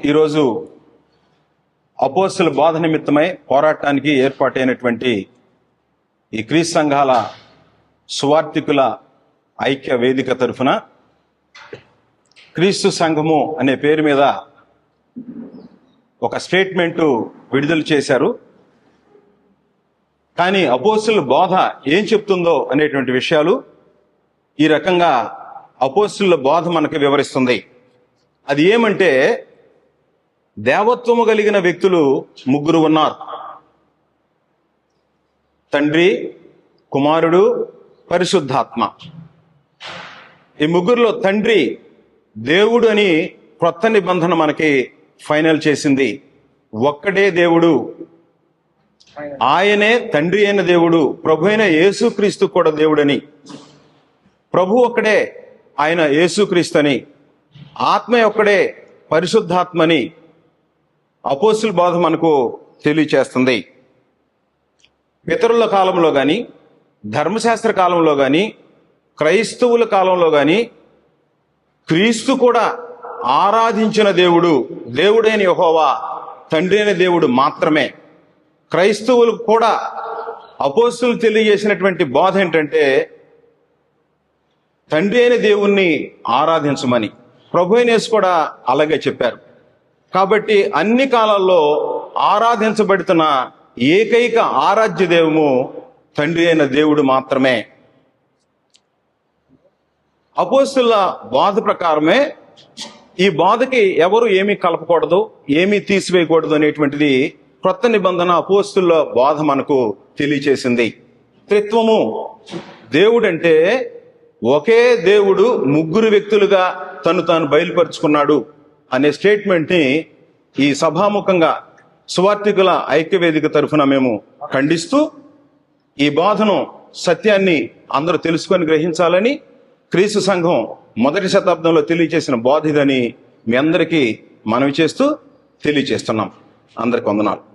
ఈరోజు అపోస్తుల బోధ నిమిత్తమై పోరాటానికి ఏర్పాటైనటువంటి ఈ క్రీస్తు సంఘాల సువార్థికుల ఐక్య వేదిక తరఫున క్రీస్తు సంఘము అనే పేరు మీద ఒక స్టేట్మెంటు విడుదల చేశారు. కానీ అపోస్తుల బోధ ఏం చెప్తుందో అనేటువంటి విషయాలు ఈ రకంగా అపోస్తుల బోధ మనకు వివరిస్తుంది. అది ఏమంటే దేవత్వము కలిగిన వ్యక్తులు ముగ్గురు ఉన్నారు. తండ్రి కుమారుడు పరిశుద్ధాత్మ. ఈ ముగ్గురులో తండ్రి దేవుడు అని క్రొత్త నిబంధన మనకి ఫైనల్ చేసింది. ఒక్కడే దేవుడు. ఆయనే తండ్రి అయిన దేవుడు. ప్రభు అయిన యేసుక్రీస్తు కూడా దేవుడని. ప్రభు ఒక్కడే ఆయన యేసుక్రీస్తు అని. ఆత్మ ఒక్కడే పరిశుద్ధాత్మని. అపోస్తుల బోధ మనకు తెలియచేస్తుంది. పితరుల కాలంలో కానీ ధర్మశాస్త్ర కాలంలో కానీ క్రైస్తవుల కాలంలో కానీ క్రీస్తు కూడా ఆరాధించిన దేవుడు దేవుడైన యహోవా తండ్రి అయిన దేవుడు మాత్రమే. క్రైస్తవులు కూడా అపోస్తులు తెలియజేసినటువంటి బోధ ఏంటంటే తండ్రి అయిన దేవుణ్ణి ఆరాధించమని. ప్రభు కూడా అలాగే చెప్పారు. కాబట్టి అన్ని కాలాల్లో ఆరాధించబడుతున్న ఏకైక ఆరాధ్య దేవము తండ్రి అయిన దేవుడు మాత్రమే. అపోస్తుల బాధ ప్రకారమే ఈ బాధకి ఎవరు ఏమీ కలపకూడదు ఏమీ తీసివేయకూడదు అనేటువంటిది క్రొత్త నిబంధన అపోస్తుల బాధ మనకు తెలియచేసింది. త్రిత్వము దేవుడంటే ఒకే దేవుడు ముగ్గురు వ్యక్తులుగా తను తాను బయలుపరుచుకున్నాడు. అనే స్టేట్మెంట్ని ఈ సభాముఖంగా సువార్థికుల ఐక్యవేదిక తరఫున మేము ఖండిస్తూ ఈ బోధను సత్యాన్ని అందరూ తెలుసుకొని గ్రహించాలని క్రీస్తు సంఘం మొదటి శతాబ్దంలో తెలియచేసిన బోధ ఇదని మీ అందరికీ మనవి చేస్తూ తెలియచేస్తున్నాం. అందరికి వందనాలు.